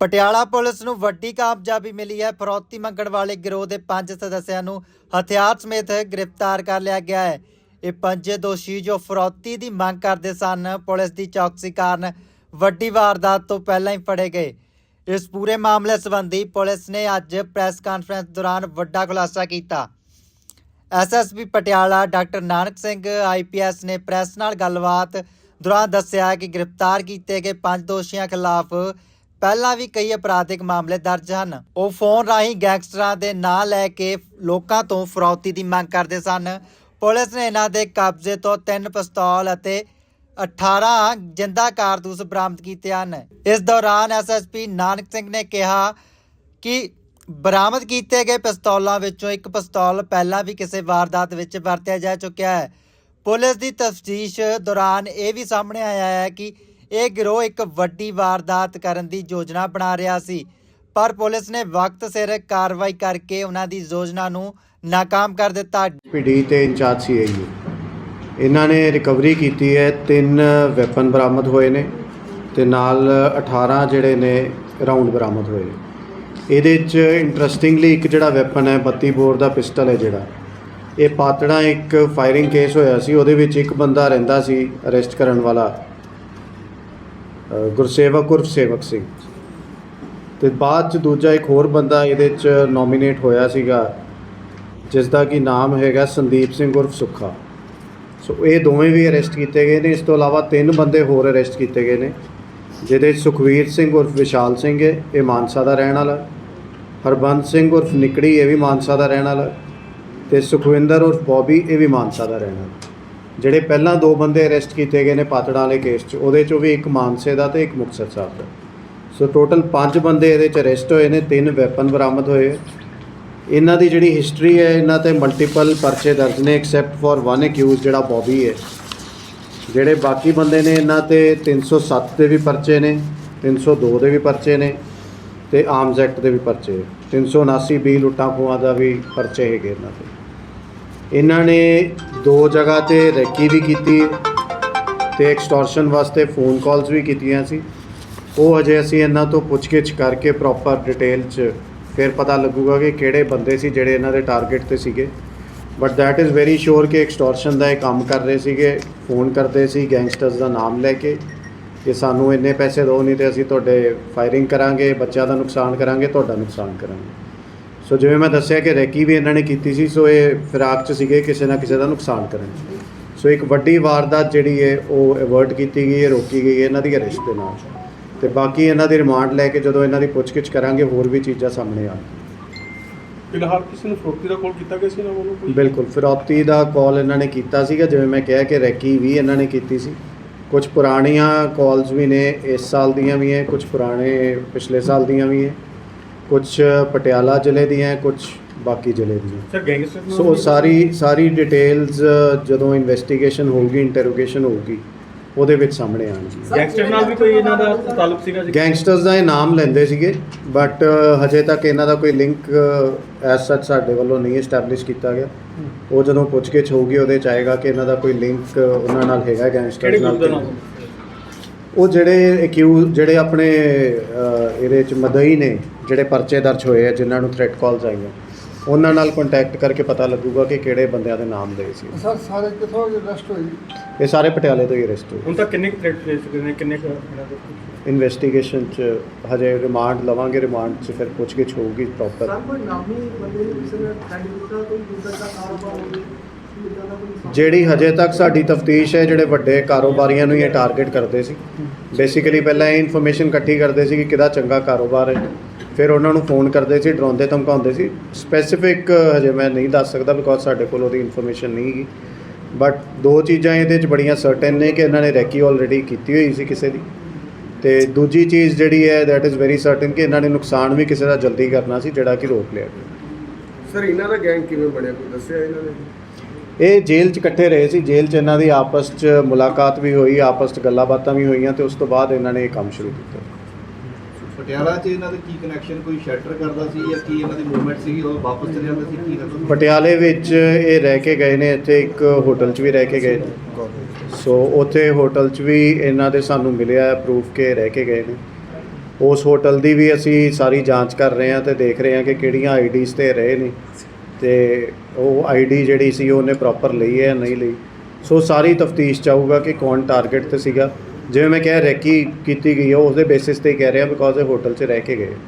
Patiala police ਨੂੰ ਵੱਡੀ ਕਾਮਯਾਬੀ ਮਿਲੀ ਹੈ। ਫਰੌਤੀ ਮੰਗਣ ਵਾਲੇ ਗਿਰੋਹ ਦੇ ਪੰਜ ਸਦੱਸਿਆਂ ਨੂੰ ਹਥਿਆਰ ਸਮੇਤ ਗ੍ਰਿਫਤਾਰ ਕਰ ਲਿਆ ਗਿਆ ਹੈ। ਇਹ ਪੰਜੇ ਦੋਸ਼ੀ ਜੋ ਫਰੌਤੀ ਦੀ ਮੰਗ ਕਰਦੇ ਸਨ, ਪੁਲਿਸ ਦੀ ਚੌਕਸੀ ਕਾਰਨ ਵੱਡੀ ਵਾਰਦਾਤ ਤੋਂ ਪਹਿਲਾਂ ਹੀ ਫੜੇ ਗਏ। ਇਸ ਪੂਰੇ ਮਾਮਲੇ ਸੰਬੰਧੀ ਪੁਲਿਸ ਨੇ ਅੱਜ ਪ੍ਰੈਸ ਕਾਨਫਰੰਸ ਦੌਰਾਨ ਵੱਡਾ ਖੁਲਾਸਾ ਕੀਤਾ। SSP Patiala doctor Nanak Singh IPS ਨੇ ਪ੍ਰੈਸ ਨਾਲ ਗੱਲਬਾਤ ਦੌਰਾਨ ਦੱਸਿਆ ਕਿ ਗ੍ਰਿਫਤਾਰ ਕੀਤੇ ਗਏ ਪੰਜ ਦੋਸ਼ੀਆਂ ਖਿਲਾਫ ਪਹਿਲਾਂ ਵੀ ਕਈ ਅਪਰਾਧਿਕ ਮਾਮਲੇ ਦਰਜ ਹਨ। ਉਹ ਫੋਨ ਰਾਹੀਂ ਗੈਂਗਸਟਰਾਂ ਦੇ ਨਾਂ ਲੈ ਕੇ ਲੋਕਾਂ ਤੋਂ ਫਰੌਤੀ ਦੀ ਮੰਗ ਕਰਦੇ ਸਨ। ਪੁਲਿਸ ਨੇ ਇਹਨਾਂ ਦੇ ਕਬਜ਼ੇ ਤੋਂ ਤਿੰਨ ਪਿਸਤੌਲ ਅਤੇ 18 ਜਿੰਦਾ ਕਾਰਤੂਸ ਬਰਾਮਦ ਕੀਤੇ ਹਨ। ਇਸ ਦੌਰਾਨ ਐਸਐਸਪੀ ਨਾਨਕ ਸਿੰਘ ਨੇ ਕਿਹਾ ਕਿ ਬਰਾਮਦ ਕੀਤੇ ਗਏ ਪਿਸਤੌਲਾਂ ਵਿੱਚੋਂ ਇੱਕ ਪਿਸਤੌਲ ਪਹਿਲਾਂ ਵੀ ਕਿਸੇ ਵਾਰਦਾਤ ਵਿੱਚ ਵਰਤਿਆ ਜਾ ਚੁੱਕਿਆ ਹੈ। ਪੁਲਿਸ ਦੀ ਤਫਤੀਸ਼ ਦੌਰਾਨ ਇਹ ਵੀ ਸਾਹਮਣੇ ਆਇਆ ਹੈ ਕਿ ਇਹ ਗਿਰੋਹ ਇੱਕ ਵੱਡੀ ਵਾਰਦਾਤ ਕਰਨ ਦੀ ਯੋਜਨਾ ਬਣਾ ਰਿਹਾ ਸੀ। ਪਰ ਪੁਲਿਸ ਨੇ ਵਕਤ ਸਿਰ ਕਾਰਵਾਈ ਕਰਕੇ ਉਹਨਾਂ ਦੀ ਯੋਜਨਾ ਨੂੰ ਨਾਕਾਮ ਕਰ ਦਿੱਤਾ। ਪੀਡੀ ਤੇ ਇੰਚਾਰਜ ਸੀ ਆਈ ਇਹਨਾਂ ਨੇ ਰਿਕਵਰੀ ਕੀਤੀ ਹੈ। ਤਿੰਨ ਵੈਪਨ ਬਰਾਮਦ ਹੋਏ ਨੇ ਤੇ ਨਾਲ 18 ਜਿਹੜੇ ਨੇ ਰਾਉਂਡ ਬਰਾਮਦ ਹੋਏ ਨੇ। ਇਹਦੇ 'ਚ ਇੰਟਰਸਟਿੰਗਲੀ ਇੱਕ ਜਿਹੜਾ ਵੈਪਨ ਹੈ 32 ਬੋਰ ਦਾ ਪਿਸਟਲ ਹੈ ਜਿਹੜਾ। ਇਹ ਪਾਤੜਾ ਇੱਕ ਫਾਇਰਿੰਗ ਕੇਸ ਹੋਇਆ ਸੀ। ਉਹਦੇ ਵਿੱਚ ਇੱਕ ਬੰਦਾ ਰਹਿੰਦਾ ਸੀ, ਅਰੈਸਟ ਕਰਨ ਵਾਲਾ। ਗੁਰਸੇਵਕ ਉਰਫ ਸੇਵਕ ਸਿੰਘ ਤੇ ਬਾਅਦ ਚ ਦੂਜਾ ਇੱਕ ਹੋਰ ਬੰਦਾ ਇਹਦੇ 'ਚ ਨੋਮੀਨੇਟ ਹੋਇਆ ਸੀਗਾ ਜਿਸ ਦਾ ਕੀ ਨਾਮ ਹੈਗਾ ਸੰਦੀਪ ਸਿੰਘ ਉਰਫ ਸੁੱਖਾ। ਸੋ ਇਹ ਦੋਵੇਂ ਵੀ ਅਰੈਸਟ ਕੀਤੇ ਗਏ ਨੇ। ਇਸ ਤੋਂ ਇਲਾਵਾ ਤਿੰਨ ਬੰਦੇ ਹੋਰ ਅਰੈਸਟ ਕੀਤੇ ਗਏ ਨੇ, ਜਿਹਦੇ 'ਚ ਸੁਖਵੀਰ ਸਿੰਘ ਉਰਫ ਵਿਸ਼ਾਲ ਸਿੰਘ ਹੈ, ਇਹ ਮਾਨਸਾ ਦਾ ਰਹਿਣ ਵਾਲਾ। ਹਰਬੰਸ ਸਿੰਘ ਉਰਫ ਨਿਕੜੀ, ਇਹ ਵੀ ਮਾਨਸਾ ਦਾ ਰਹਿਣ ਵਾਲਾ। ਤੇ ਸੁਖਵਿੰਦਰ ਉਰਫ ਬੌਬੀ, ਇਹ ਵੀ ਮਾਨਸਾ ਦਾ ਰਹਿਣ ਵਾਲਾ। ਜਿਹੜੇ ਪਹਿਲਾਂ ਦੋ ਬੰਦੇ ਅਰੈਸਟ ਕੀਤੇ ਗਏ ਨੇ ਪਾਤੜਾਂ ਵਾਲੇ ਕੇਸ 'ਚ, ਉਹਦੇ 'ਚੋਂ ਵੀ ਇੱਕ ਮਾਨਸੇ ਦਾ ਤੇ ਇੱਕ ਮੁਕਤਸਰ ਸਾਹਿਬ ਦਾ। ਸੋ ਟੋਟਲ 5 ਬੰਦੇ ਇਹਦੇ 'ਚ ਅਰੈਸਟ ਹੋਏ ਨੇ, ਤਿੰਨ ਵੈਪਨ ਬਰਾਮਦ ਹੋਏ। ਇਹਨਾਂ ਦੀ ਜਿਹੜੀ ਹਿਸਟਰੀ ਹੈ, ਇਹਨਾਂ ਤੇ ਮਲਟੀਪਲ ਪਰਚੇ ਦਰਜ ਨੇ ਐਕਸੈਪਟ ਫॉर ਵਨ ਅਕਿਊਜ਼ ਜਿਹੜਾ ਬੌਬੀ ਹੈ। ਜਿਹੜੇ ਬਾਕੀ ਬੰਦੇ ਨੇ ਇਹਨਾਂ ਤੇ 307 ਦੇ ਵੀ ਪਰਚੇ ਨੇ 302 ਦੇ ਵੀ ਪਰਚੇ ਨੇ ਤੇ ਆਰਮਸ ਐਕਟ ਦੇ ਵੀ ਪਰਚੇ। 379 ਬੀ ਲੁੱਟਾਂ ਖੋਹਾਂ ਦਾ ਵੀ ਪਰਚੇ ਹੈਗੇ ਇਹਨਾਂ ਤੇ। ਇਹਨਾਂ ਨੇ ਦੋ ਜਗ੍ਹਾ ਤੇ ਰੈਕੀ ਵੀ ਕੀਤੀ ਤੇ ਐਕਸਟੋਰਸ਼ਨ ਵਾਸਤੇ ਫੋਨ ਕਾਲਸ ਵੀ ਕੀਤੀਆਂ ਸੀ। ਉਹ ਅਜੇ ਅਸੀਂ ਇਹਨਾਂ ਤੋਂ ਪੁੱਛਗਿੱਛ ਕਰਕੇ ਪ੍ਰੋਪਰ ਡਿਟੇਲ 'ਚ ਫਿਰ ਪਤਾ ਲੱਗੂਗਾ ਕਿ ਕਿਹੜੇ ਬੰਦੇ ਸੀ ਜਿਹੜੇ ਇਹਨਾਂ ਦੇ ਟਾਰਗੇਟ ਤੇ ਸੀਗੇ। But that is very sure ਕਿ ਐਕਸਟੋਰਸ਼ਨ ਦਾ ਇਹ ਕੰਮ ਕਰ ਰਹੇ ਸੀਗੇ ਫੋਨ ਕਰਦੇ ਸੀ ਗੈਂਗਸਟਰਸ ਦਾ ਨਾਮ ਲੈ ਕੇ ਕਿ ਸਾਨੂੰ ਇੰਨੇ ਪੈਸੇ ਦਿਓ, ਨਹੀਂ ਤੇ ਅਸੀਂ ਤੁਹਾਡੇ ਫਾਇਰਿੰਗ ਕਰਾਂਗੇ, ਬੱਚਿਆਂ ਦਾ ਨੁਕਸਾਨ ਕਰਾਂਗੇ, ਤੁਹਾਡਾ ਨੁਕਸਾਨ ਕਰਾਂਗੇ। ਸੋ ਜਿਵੇਂ ਮੈਂ ਦੱਸਿਆ ਕਿ ਰੈਕੀ ਵੀ ਇਹਨਾਂ ਨੇ ਕੀਤੀ ਸੀ ਸੋ ਇਹ ਫਿਰਾਕ 'ਚ ਸੀਗੇ ਕਿਸੇ ਨਾ ਕਿਸੇ ਦਾ ਨੁਕਸਾਨ ਕਰਨ ਸੋ ਇੱਕ ਵੱਡੀ ਵਾਰਦਾਤ ਜਿਹੜੀ ਹੈ ਉਹ ਅਵਰਟ ਕੀਤੀ ਗਈ ਹੈ ਰੋਕੀ ਗਈ ਹੈ ਇਹਨਾਂ ਦੀ ਅਰੈਸਟ ਦੇ ਨਾਲ। ਤੇ ਬਾਕੀ ਇਹਨਾਂ ਦੀ ਰਿਮਾਂਡ ਲੈ ਕੇ ਜਦੋਂ ਇਹਨਾਂ ਦੀ ਪੁੱਛਗਿੱਛ ਕਰਾਂਗੇ ਹੋਰ ਵੀ ਚੀਜ਼ਾਂ ਸਾਹਮਣੇ ਆਉਣ। ਫਿਲਹਾਲ ਕਿਸੇ ਨੂੰ ਫਰੋਤੀ ਦਾ ਕਾਲ ਕੀਤਾ ਗਿਆ ਸੀ ਨਾ ਵੱਲੋਂ ਕੋਈ? ਬਿਲਕੁਲ ਫਿਰੌਤੀ ਦਾ ਕਾਲ ਇਹਨਾਂ ਨੇ ਕੀਤਾ ਸੀਗਾ ਜਿਵੇਂ ਮੈਂ ਕਿਹਾ ਕਿ ਰੈਕੀ ਵੀ ਇਹਨਾਂ ਨੇ ਕੀਤੀ ਸੀ। ਕੁਝ ਪੁਰਾਣੀਆਂ ਕਾਲਸ ਵੀ ਨੇ ਇਸ ਸਾਲ ਦੀਆਂ ਵੀ ਹੈ ਕੁਝ ਪੁਰਾਣੇ ਪਿਛਲੇ ਸਾਲ ਦੀਆਂ ਵੀ ਹੈ ਕੁਝ ਪਟਿਆਲਾ ਜ਼ਿਲ੍ਹੇ ਦੀਆਂ ਕੁਝ ਬਾਕੀ ਜ਼ਿਲ੍ਹੇ ਦੀਆਂ ਸਰ ਗੈਂਗਸਟਰ ਸੋ ਸਾਰੀ ਸਾਰੀ ਡਿਟੇਲਸ ਜਦੋਂ ਇਨਵੈਸਟੀਗੇਸ਼ਨ ਹੋਊਗੀ ਇੰਟਰੋਗੇਸ਼ਨ ਹੋਊਗੀ ਉਹਦੇ ਵਿੱਚ ਸਾਹਮਣੇ ਆਣਗੀ ਗੈਂਗਸਟਰ ਨਾਲ ਵੀ ਕੋਈ ਇਹਨਾਂ ਦਾ ਤਾਲੁਕ ਸੀਗਾ ਜੀ? ਗੈਂਗਸਟਰਸ ਦਾ ਇਹ ਨਾਮ ਲੈਂਦੇ ਸੀਗੇ ਬਟ ਹਜੇ ਤੱਕ ਇਹਨਾਂ ਦਾ ਕੋਈ ਲਿੰਕ ਐਸ ਸੱਚ ਸਾਡੇ ਵੱਲੋਂ ਨਹੀਂ ਐਸਟੈਬਲਿਸ਼ ਕੀਤਾ ਗਿਆ। ਉਹ ਜਦੋਂ ਪੁੱਛਗਿੱਛ ਹੋਊਗੀ ਉਹਦੇ ਚ ਆਏਗਾ ਕਿ ਇਹਨਾਂ ਦਾ ਕੋਈ ਲਿੰਕ ਉਹਨਾਂ ਨਾਲ ਹੈਗਾ ਗਰੁੱਪ ਨਾਲ ਉਹ ਜਿਹੜੇ ਅਕਿਊਜ਼ ਜਿਹੜੇ ਆਪਣੇ ਇਹਦੇ ਚ ਮਦਈ ਨੇ ਜਿਹੜੇ ਪਰਚੇ ਦਰਜ ਹੋਏ ਆ ਜਿਨ੍ਹਾਂ ਨੂੰ ਥ੍ਰੈਟ ਕਾਲਸ ਆਈਆਂ ਉਹਨਾਂ ਨਾਲ ਕੰਟੈਕਟ ਕਰਕੇ ਪਤਾ ਲੱਗੂਗਾ ਕਿ ਕਿਹੜੇ ਬੰਦਿਆਂ ਦੇ ਨਾਮ ਲਏ ਸੀ। ਸਰ ਸਾਰੇ ਕਿੱਥੋਂ ਅਰੈਸਟ ਹੋਏ ਇਹ ਸਾਰੇ ਪਟਿਆਲੇ ਤੋਂ ਹੀ ਅਰੈਸਟ ਹੋਏ। ਹੁਣ ਤੱਕ ਕਿੰਨੇ ਥ੍ਰੈਟ ਫੇਸ ਚੁੱਕੇ ਨੇ ਕਿੰਨੇ ਦੇ ਇਨਵੈਸਟੀਗੇਸ਼ਨ ਚ ਹਜੇ ਰਿਮਾਂਡ ਲਵਾਂਗੇ ਰਿਮਾਂਡ ਚ ਫਿਰ ਪੁੱਛਗਿੱਛ ਹੋਊਗੀ ਪ੍ਰੋਪਰ ਕੋਈ ਨਾਮੀ ਬੰਦੇ ਨੂੰ ਕਿਸੇ ਨੇ ਫਰੈਂਡ ਦਿੱਤਾ ਕੋਈ ਦੂਸਰਾ ਦਾ ਕਾਰੋਬਾਰ ਹੋਵੇ ਦਾ ਜਿਹੜੀ ਹਜੇ ਤੱਕ ਸਾਡੀ ਤਫਤੀਸ਼ ਹੈ ਜਿਹੜੇ ਵੱਡੇ ਕਾਰੋਬਾਰੀਆਂ ਨੂੰ ਹੀ ਇਹ ਟਾਰਗੇਟ ਕਰਦੇ ਸੀ। ਬੇਸਿਕਲੀ ਪਹਿਲਾਂ ਇਹ ਇਨਫੋਰਮੇਸ਼ਨ ਇਕੱਠੀ ਕਰਦੇ ਸੀ ਕਿ ਕਿਹਦਾ ਚੰਗਾ ਕਾਰੋਬਾਰ ਹੈ। ਫਿਰ ਉਹਨਾਂ ਨੂੰ ਫੋਨ ਕਰਦੇ ਸੀ ਡਰਾਉਂਦੇ ਧਮਕਾਉਂਦੇ ਸੀ। ਸਪੈਸੀਫਿਕ ਹਜੇ ਮੈਂ ਨਹੀਂ ਦੱਸ ਸਕਦਾ ਬਿਕੋਜ਼ ਸਾਡੇ ਕੋਲ ਉਹਦੀ ਇਨਫੋਰਮੇਸ਼ਨ ਨਹੀਂ ਹੈਗੀ। ਬਟ ਦੋ ਚੀਜ਼ਾਂ ਇਹਦੇ 'ਚ ਬੜੀਆਂ ਸਰਟਨ ਨੇ ਕਿ ਇਹਨਾਂ ਨੇ ਰੈਕੀ ਆਲਰੇਡੀ ਕੀਤੀ ਹੋਈ ਸੀ ਕਿਸੇ ਦੀ। ਤੇ ਦੂਜੀ ਚੀਜ਼ ਜਿਹੜੀ ਹੈ that ਇਜ਼ ਵੈਰੀ ਸਰਟਨ ਕਿ ਇਹਨਾਂ ਨੇ ਨੁਕਸਾਨ ਵੀ ਕਿਸੇ ਦਾ ਜਲਦੀ ਕਰਨਾ ਸੀ ਜਿਹੜਾ ਕਿ ਰੋਕ ਲਿਆ। ਗਿਆ ਸਰ ਇਹਨਾਂ ਦਾ ਗੈਂਗ ਕਿਵੇਂ ਬਣਿਆ? ਕੋਈ ਦੱਸਿਆ ਇਹਨਾਂ ਨੇ? ਇਹ ਜੇਲ੍ਹ 'ਚ ਇਕੱਠੇ ਰਹੇ ਸੀ। ਜੇਲ੍ਹ 'ਚ ਇਹਨਾਂ ਦੀ ਆਪਸ 'ਚ ਮੁਲਾਕਾਤ ਵੀ ਹੋਈ ਆਪਸ 'ਚ ਗੱਲਾਂ ਬਾਤਾਂ ਵੀ ਹੋਈਆਂ ਤੇ ਉਸ ਤੋਂ ਬਾਅਦ ਇਹਨਾਂ ਨੇ ਇਹ ਕੰਮ ਸ਼ੁਰੂ ਕੀਤਾ। ਪਟਿਆਲਾ 'ਚ ਇਹਨਾਂ ਦਾ ਕੀ ਕਨੈਕਸ਼ਨ ਕੋਈ ਸ਼ੈਲਟਰ ਕਰਦਾ ਸੀ ਜਾਂ ਕੀ ਇਹਨਾਂ ਦੀ ਮੂਵਮੈਂਟ ਸੀਗੀ, ਉਹ ਵਾਪਸ ਚਲੇ ਜਾਂਦਾ ਸੀ, ਕੀ ਕਰਦਾ ਪਟਿਆਲੇ ਵਿੱਚ ਇਹ ਰਹਿ ਕੇ ਗਏ ਨੇ, ਇੱਥੇ ਇੱਕ ਹੋਟਲ 'ਚ ਵੀ ਰਹਿ ਕੇ ਗਏ ਨੇ। ਸੋ ਉੱਥੇ ਹੋਟਲ 'ਚ ਵੀ ਇਹਨਾਂ ਦੇ ਸਾਨੂੰ ਮਿਲਿਆ ਪ੍ਰੂਫ ਕੇ ਰਹਿ ਕੇ ਗਏ ਨੇ। ਉਸ ਹੋਟਲ ਦੀ ਵੀ ਅਸੀਂ ਸਾਰੀ ਜਾਂਚ ਕਰ ਰਹੇ ਹਾਂ ਤੇ ਦੇਖ ਰਹੇ ਹਾਂ ਕਿ ਕਿਹੜੀਆਂ ਆਈਡੀਜ਼ ਤੇ ਰਹੇ ਨੇ। ਤੇ ਉਹ ਆਈਡੀ ਜਿਹੜੀ ਸੀ, ਉਹਨੇ ਪ੍ਰੋਪਰ ਲਈ ਹੈ ਨਹੀਂ ਲਈ। ਸੋ ਸਾਰੀ ਤਫਤੀਸ਼ ਚਾਹੂਗਾ ਕਿ ਕੌਣ ਟਾਰਗੇਟ ਤੇ ਸੀਗਾ। ਜਿਵੇਂ ਮੈਂ ਕਿਹਾ ਰੈਕੀ ਕੀਤੀ ਗਈ ਹੈ ਉਸ ਦੇ ਬੇਸਿਸ ਤੇ ਹੀ ਕਹਿ ਰਿਹਾ ਬਿਕੋਜ਼ ਇਹ ਹੋਟਲ 'ਚ ਰਹਿ ਕੇ ਗਏ।